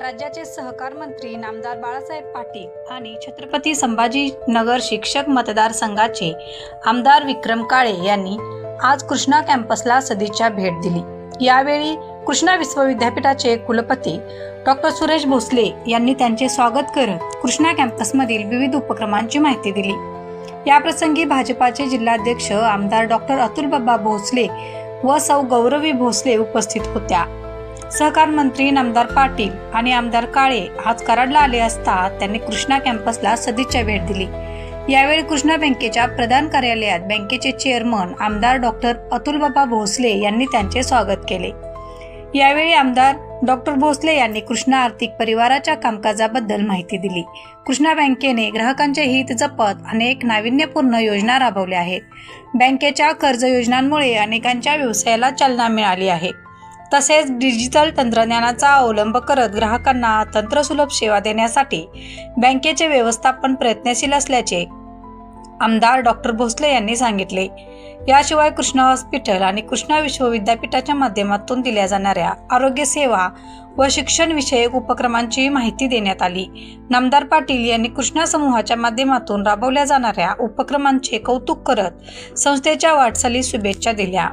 राज्याचे सहकार मंत्री नामदार बाळासाहेब पाटील आणि छत्रपती संभाजीनगर शिक्षक मतदारसंघाचे आमदार विक्रम काळे यांनी आज कृष्णा कॅम्पसला सदिच्छा भेट दिली. यावेळी कृष्णा विश्वविद्यापीठाचे कुलपती डॉक्टर सुरेश भोसले यांनी त्यांचे स्वागत करत कृष्णा कॅम्पसमधील विविध उपक्रमांची माहिती दिली. याप्रसंगी भाजपाचे जिल्हाध्यक्ष आमदार डॉक्टर अतुलबाबा भोसले व सौ गौरवी भोसले उपस्थित होत्या. सहकार मंत्री नामदार पाटील आणि आमदार काळे आज कराडला आले असता त्यांनी कृष्णा कॅम्पसला सदिच्छा भेट दिली. यावेळी कृष्णा बँकेच्या प्रधान कार्यालयात बँकेचे चेअरमन आमदार डॉक्टर अतुलबाबा भोसले यांनी त्यांचे स्वागत केले. यावेळी आमदार डॉक्टर भोसले यांनी कृष्णा आर्थिक परिवाराच्या कामकाजाबद्दल माहिती दिली. कृष्णा बँकेने ग्राहकांचे हित जपत अनेक नाविन्यपूर्ण योजना राबवल्या आहेत. बँकेच्या कर्ज योजनांमुळे अनेकांच्या व्यवसायाला चालना मिळाली आहे. तसेच डिजिटल तंत्रज्ञानाचा अवलंब करत ग्राहकांना तंत्रसुलभ सेवा देण्यासाठी बँकेचे व्यवस्थापन प्रयत्नशील असल्याचे आमदार डॉक्टर भोसले यांनी सांगितले. याशिवाय कृष्णा हॉस्पिटल आणि कृष्णा विश्वविद्यापीठाच्या माध्यमातून दिल्या जाणाऱ्या आरोग्य सेवा व शिक्षण विषयक उपक्रमांची माहिती देण्यात आली. नामदार पाटील यांनी कृष्णा समूहाच्या माध्यमातून राबवल्या जाणाऱ्या उपक्रमांचे कौतुक करत संस्थेच्या वाटचाली शुभेच्छा दिल्या.